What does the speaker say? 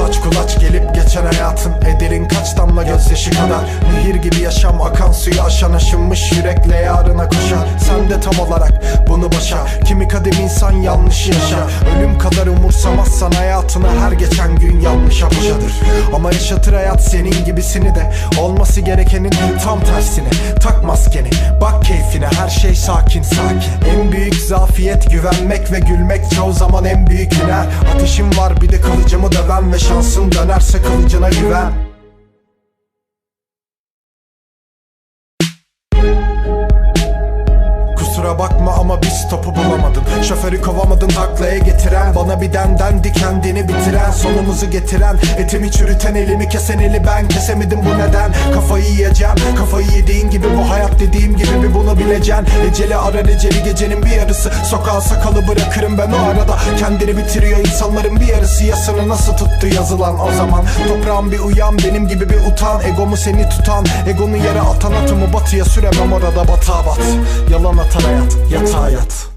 Kulaç kulaç gelip geçen hayatın Ederin kaç gözyaşı kadar Nehir gibi yaşam akan suyu aşan aşınmış yürekle yarına koşar. Sen de tam olarak bunu başar Kimi kadim insan yanlış yaşar. Ölüm kadar umursamazsan hayatına her geçen gün yanlış yapışadır Ama yaşatır hayat senin gibisini de. Olması gerekenin tam tersine. Tak maskeni bak keyfine. Her şey sakin sakin. En büyük zafiyet güvenmek ve gülmek çoğu zaman en büyük hüner Ateşim var bir de kılıcımı döven ve şansın dönerse kılıcına güven ama biz topu bulamadın. Şoförü kovamadın taklaya getiren Bana bir dendendi kendini bitiren Sonumuzu getiren Etimi çürüten elimi kesen eli ben Kesemedim bu neden? Kafayı yiyeceğim Kafayı yediğin gibi bu hayat dediğim gibi bir bunu bileceksin Eceli arar eceli gecenin bir yarısı. Sokağa sakalı bırakırım ben o arada. Kendini bitiriyor insanların bir yarısı. Yasını nasıl tuttu yazılan o zaman? Toprağın bir uyan benim gibi bir utan. Egomu seni tutan Egonu yere atan atımı batıya süremem orada batağa bat. Yalan atar hayat yatağa yat